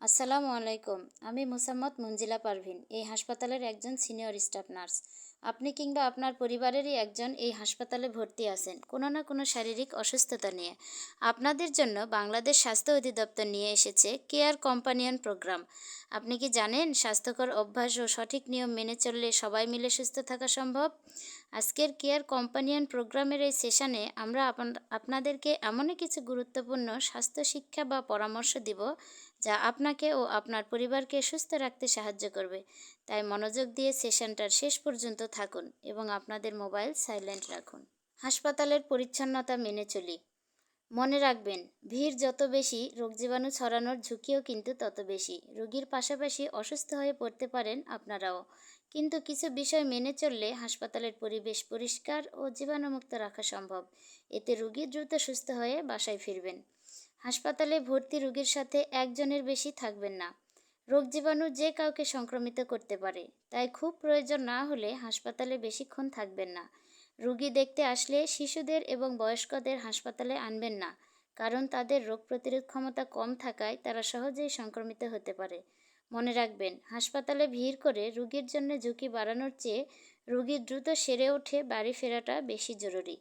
আসসালামু আলাইকুম, আমি মুসাম্মদ মঞ্জিলা পারভিন, এই হাসপাতালের একজন সিনিয়র স্টাফ নার্স। আপনি কিংবা আপনার পরিবারেরই একজন এই হাসপাতালে ভর্তি আছেন, কোনো না কোনো শারীরিক অসুস্থতা নিয়ে। আপনাদের জন্য বাংলাদেশ স্বাস্থ্য অধিদপ্তর নিয়ে এসেছে কেয়ার কম্পানিয়ন প্রোগ্রাম। আপনি কি জানেন স্বাস্থ্যকর অভ্যাস ও সঠিক নিয়ম মেনে চললে সবাই মিলে সুস্থ থাকা সম্ভব? আজকের কেয়ার কম্পানিয়ন প্রোগ্রামের এই সেশনে আমরা আপনাদেরকে এমনই কিছু গুরুত্বপূর্ণ স্বাস্থ্য শিক্ষা বা পরামর্শ দিব যা আপনাকে ও আপনার পরিবারকে সুস্থ রাখতে সাহায্য করবে। তাই মনোযোগ দিয়ে সেশনটার শেষ পর্যন্ত থাকুন এবং আপনাদের মোবাইল সাইলেন্ট রাখুন। হাসপাতালের পরিচ্ছন্নতা মেনে চলি। মনে রাখবেন, ভিড় যত বেশি, রোগ জীবাণু ছড়ানোর ঝুঁকিও কিন্তু তত বেশি। রোগীর পাশাপাশি অসুস্থ হয়ে পড়তে পারেন আপনারাও। কিন্তু কিছু বিষয় মেনে চললে হাসপাতালের পরিবেশ পরিষ্কার ও জীবাণুমুক্ত রাখা সম্ভব। এতে রোগী দ্রুত সুস্থ হয়ে বাসায় ফিরবেন। হাসপাতালে ভর্তি রোগীর সাথে একজনের বেশি থাকবেন না। রোগ জীবাণু যে কাউকে সংক্রমিত করতে পারে, তাই খুব প্রয়োজন না হলে হাসপাতালে বেশিক্ষণ থাকবেন না। রুগী দেখতে আসলে শিশুদের এবং বয়স্কদের হাসপাতালে আনবেন না, কারণ তাদের রোগ প্রতিরোধ ক্ষমতা কম থাকায় তারা সহজেই সংক্রমিত হতে পারে। মনে রাখবেন, হাসপাতালে ভিড় করে রুগীর জন্য ঝুঁকি বাড়ানোর চেয়ে রুগী দ্রুত সেরে ওঠে, বাড়ি ফেরাটা বেশি জরুরি।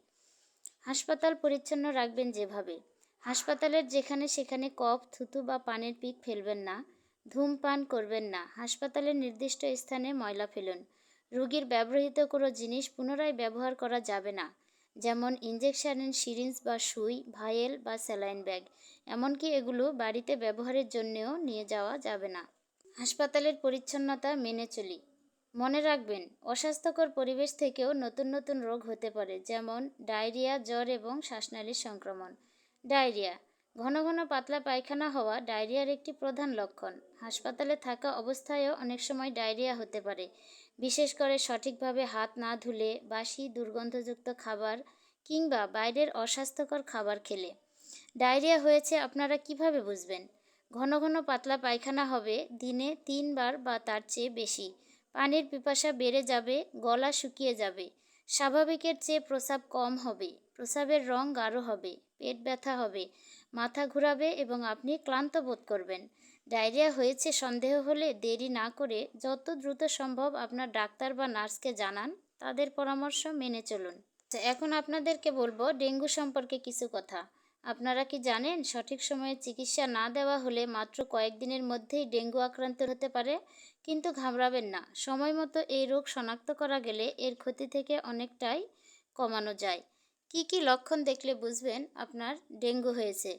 হাসপাতাল পরিচ্ছন্ন রাখবেন যেভাবে। হাসপাতালের যেখানে সেখানে কফ, থুতু বা পানের পিক ফেলবেন না, ধূমপান করবেন না। হাসপাতালের নির্দিষ্ট স্থানে ময়লা ফেলুন। রোগীর ব্যবহৃত কোনো জিনিস পুনরায় ব্যবহার করা যাবে না। যেমন ইঞ্জেকশনের সিরিঞ্জ বা সুই, ভায়েল বা স্যালাইন ব্যাগ। এমনকি এগুলো বাড়িতে ব্যবহারের জন্যেও নিয়ে যাওয়া যাবে না। হাসপাতালের পরিচ্ছন্নতা মেনে চলি। মনে রাখবেন, অস্বাস্থ্যকর পরিবেশ থেকেও নতুন নতুন রোগ হতে পারে, যেমন ডায়রিয়া, জ্বর এবং শ্বাসনালীর সংক্রমণ। ডায়রিয়া। ঘন ঘন পাতলা পায়খানা হওয়া ডায়রিয়ার একটি প্রধান লক্ষণ। হাসপাতালে থাকা অবস্থায়ও অনেক সময় ডায়রিয়া হতে পারে। বিশেষ করে সঠিকভাবে হাত না ধুলে, বাসি, দুর্গন্ধযুক্ত খাবার কিংবা বাইরের অস্বাস্থ্যকর খাবার খেলে। ডায়রিয়া হয়েছে আপনারা কীভাবে বুঝবেন? ঘন ঘন পাতলা পায়খানা হবে, দিনে তিনবার বা তার চেয়ে বেশি। পানির পিপাসা বেড়ে যাবে, গলা শুকিয়ে যাবে। স্বাভাবিকের চেয়ে প্রসাব কম হবে প্রসাবের রং গাঢ় হবে পেট ব্যথা হবে মাথা ঘুরাবে এবং আপনি ক্লান্ত বোধ করবেন। ডায়রিয়া হয়েছে সন্দেহ হলে দেরি না করে যত দ্রুত সম্ভব আপনার ডাক্তার বা নার্সকে জানান তাদের পরামর্শ মেনে চলুন। আচ্ছা, এখন আপনাদেরকে বলব ডেঙ্গু সম্পর্কে কিছু কথা। আপনারা কি জানেন, সঠিক সময়ে চিকিৎসা না দেওয়া হলে মাত্র কয়েকদিনের মধ্যেই ডেঙ্গু আক্রান্ত হতে পারে? কিন্তু ঘাবড়াবেন না। সময় মতো এই রোগ শনাক্ত করা গেলে এর ক্ষতি থেকে অনেকটাই কমানো যায়। কি কি লক্ষণ দেখলে বুঝবেন আপনার ডেঙ্গু হয়েছে।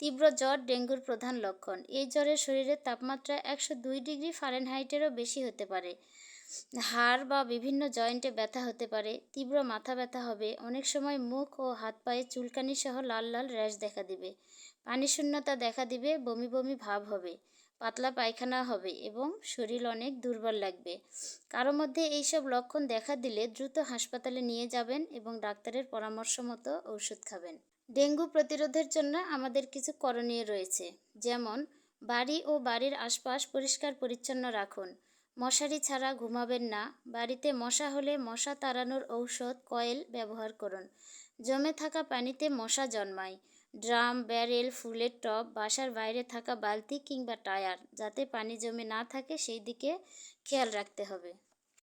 তীব্র জ্বর ডেঙ্গুর প্রধান লক্ষণ। এই জ্বরের শরীরের তাপমাত্রা একশো দুই ডিগ্রি ফারেনহাইটেরও বেশি হতে পারে। হাড় বা বিভিন্ন জয়েন্টে ব্যথা হতে পারে, তীব্র মাথা ব্যথা হবে, অনেক সময় মুখ ও হাত পায়ে চুলকানি সহ লাল লাল র্যাশ দেখা দিবে। পানি শূন্যতা দেখা দিবে, বমি বমি ভাব হবে, পাতলা পায়খানা হবে এবং শরীর অনেক দুর্বল লাগবে। কারও মধ্যে এইসব লক্ষণ দেখা দিলে দ্রুত হাসপাতালে নিয়ে যাবেন এবং ডাক্তারের পরামর্শ মতো ওষুধ খাবেন। ডেঙ্গু প্রতিরোধের জন্য আমাদের কিছু করণীয় রয়েছে, যেমন বাড়ি ও বাড়ির আশপাশ পরিষ্কার পরিচ্ছন্ন রাখুন মশারি ছাড়া ঘুমাবেন না। বাড়িতে মশা হলে মশা তাড়ানোর ঔষধ, কয়েল ব্যবহার করুন। জমে থাকা পানিতে মশা জন্মায়। ড্রাম, ব্যারেল, ফুলের টব, বাসার বাইরে থাকা বালতি কিংবা টায়ার, যাতে পানি জমে না থাকে, সেই দিকে খেয়াল রাখতে হবে।